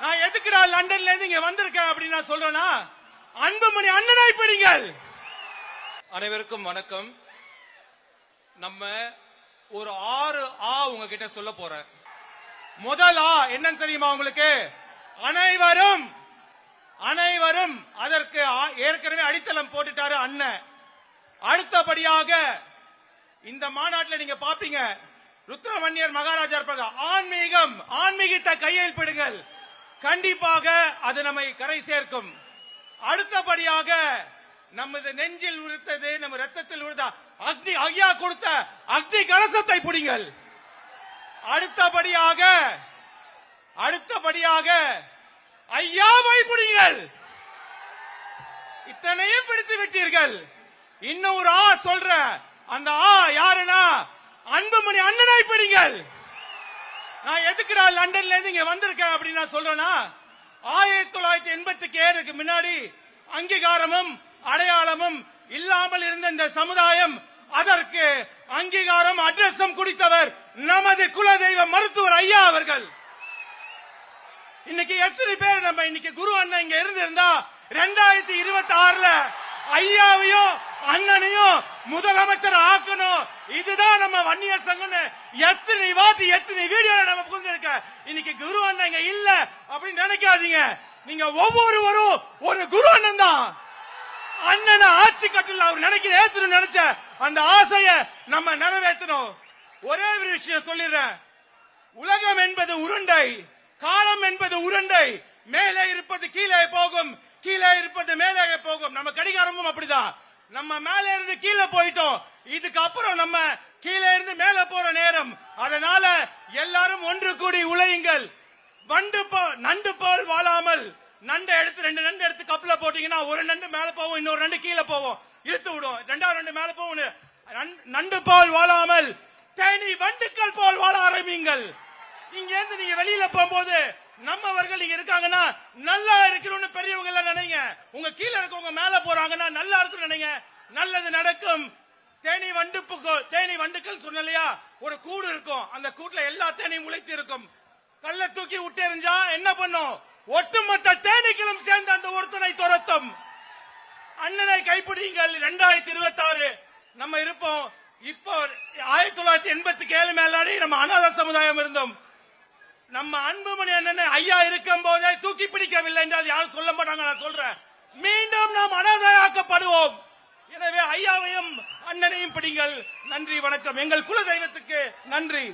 நான் எதுக்குடா லண்டன்ல இருந்து இங்க வந்திருக்கேன் அப்படின்னு நான் சொல்றேன்னா அன்புமணி அண்ணனை பிடிங்கள் அனைவருக்கும் வணக்கம். நம்ம ஒரு ஆறு ஆ உங்ககிட்ட சொல்ல போறேன். முதல் ஆ என்னன்னு தெரியுமா உங்களுக்கு? அனைவரும் அனைவரும் அதற்கு ஆ- ஏற்கனவே அடித்தளம் போட்டுட்டாரு அண்ணன். அடுத்தபடியாக இந்த மாநாட்டில் நீங்க பாப்பீங்க. ருத்ரவன்யர் மகாராஜா இருப்பாங்க ஆன்மீகம் ஆன்மீகத்தை கையில் பிடுங்கள் கண்டிப்பாக அது நம்மை கரை சேர்க்கும். அடுத்தபடியாக நமது நெஞ்சில் உறுத்தது நம்ம ரத்தத்தில் உறுத்த அக்னி ஐயா கொடுத்த அக்னி கலசத்தை பிடிங்கள். அடுத்தபடியாக அடுத்தபடியாக ஐயாவை பிடிங்கள். இத்தனையும் பிடித்து விட்டீர்கள். இன்னும் ஒரு ஆ சொல்ற அந்த ஆ யாருன்னா அன்புமணி அண்ணனை பிடிங்கள். நான் எதுக்குடா லண்டன்ல இருந்து இங்க வந்திருக்கேன் அப்படின்னு நான் சொல்றேன்னா ஆயிரத்தி தொள்ளாயிரத்தி எண்பத்தி ஏழுக்கு முன்னாடி அங்கீகாரமும் அடையாளமும் இல்லாமல் இருந்த இந்த சமுதாயம் அதற்கு அங்கீகாரம் அட்ரஸும் குடித்தவர் நமது குலதெய்வ மருத்துவர் ஐயா அவர்கள். இன்னைக்கு எத்தனை பேர் நம்ம இன்னைக்கு குரு அண்ணன் இங்க இருந்திருந்தா ரெண்டாயிரத்தி இருபத்தி ஆறுல ஐயாவையும் அண்ணனையும் முதலமைச்சர் ஆக்கணும் இதுதான் நம்ம வன்னியர் சங்கம்னு எத்தனை வாட்டி எத்தனை வீடியோ நம்ம புகுந்திருக்க. இன்னைக்கு குரு அண்ணன் இங்க இல்ல அப்படின்னு நினைக்காதீங்க. நீங்க ஒவ்வொருவரும் ஒரு குரு அண்ணன் தான். அண்ணனை ஆட்சி கட்டல அவர் நினைக்கிற ஏத்தணும் நினைச்ச அந்த ஆசைய நம்ம நிறைவேற்றணும். ஒரே ஒரு விஷயம் சொல்லிடுறேன். உலகம் என்பது உருண்டை காலம் என்பது உருண்டை. மேலே இருப்பது கீழே போகும் கீழே இருப்பது மேலே போகும். நம்ம கடிகாரமும் அப்படிதான். நம்ம மேலே இருந்து கீழே போயிட்டோம். இதுக்கு அப்புறம் நம்ம கீழே இருந்து மேலே போற நேரம். அதனால எல்லாரும் ஒன்று கூடி உழையுங்கள். வண்டு நண்டு போல் வாழாமல். நண்டு எடுத்து ரெண்டு நண்டு எடுத்து கப்பல போட்டீங்கன்னா ஒரு நண்டு மேல போகும் இன்னொரு நண்டு கீழே போகும் இழுத்து விடும் ரெண்டாவது நண்டு மேல போவோம் நண்டு போல் வாழாமல். தேனி வண்டுக்கள் போல் வாழ ஆரம்பிங்கள் இங்க இருந்து நீங்க வெளியில போகும்போது நம்மவர்கள் இங்க இருக்காங்கன்னா நல்லா இருக்கணும்னு பெரியவங்க எல்லாம் நினைங்க. உங்க கீழே இருக்கவங்க மேல போறாங்கன்னா நல்லா இருக்கணும் நினைங்க. நல்லது நடக்கும். தேனி வண்டுப்புக்கு தேனி வண்டுக்கள் சொன்னலையா ஒரு கூடு இருக்கும். அந்த கூட்டுல எல்லா தேனியும் உழைத்து இருக்கும். கல்ல தூக்கி விட்டெறிஞ்சா என்ன பண்ணும்? ஒட்டுமொத்த தேனீக்களும் சேர்ந்து அந்த ஒருத்தனை துரத்தும். அண்ணனை கைப்பிடிங்கள் இரண்டாயிரத்தி இருபத்தி ஆறு நம்ம இருப்போம். இப்போ ஆயிரத்தி தொள்ளாயிரத்தி எண்பத்தி ஏழு மேலாடி நம்ம அனாத சமுதாயம் இருந்தோம். நம்ம அன்புமணி அண்ணனை ஐயா இருக்கும் போதே தூக்கி பிடிக்கவில்லை என்றால் யாரும் சொல்ல மாட்டாங்க நான் சொல்றேன். மீண்டும் நாம் அனாதையாக்கப்படுவோம். எனவே ஐயாவையும் அண்ணனையும் பிடிங்கள். நன்றி வணக்கம். எங்கள் குல தெய்வத்துக்கு நன்றி.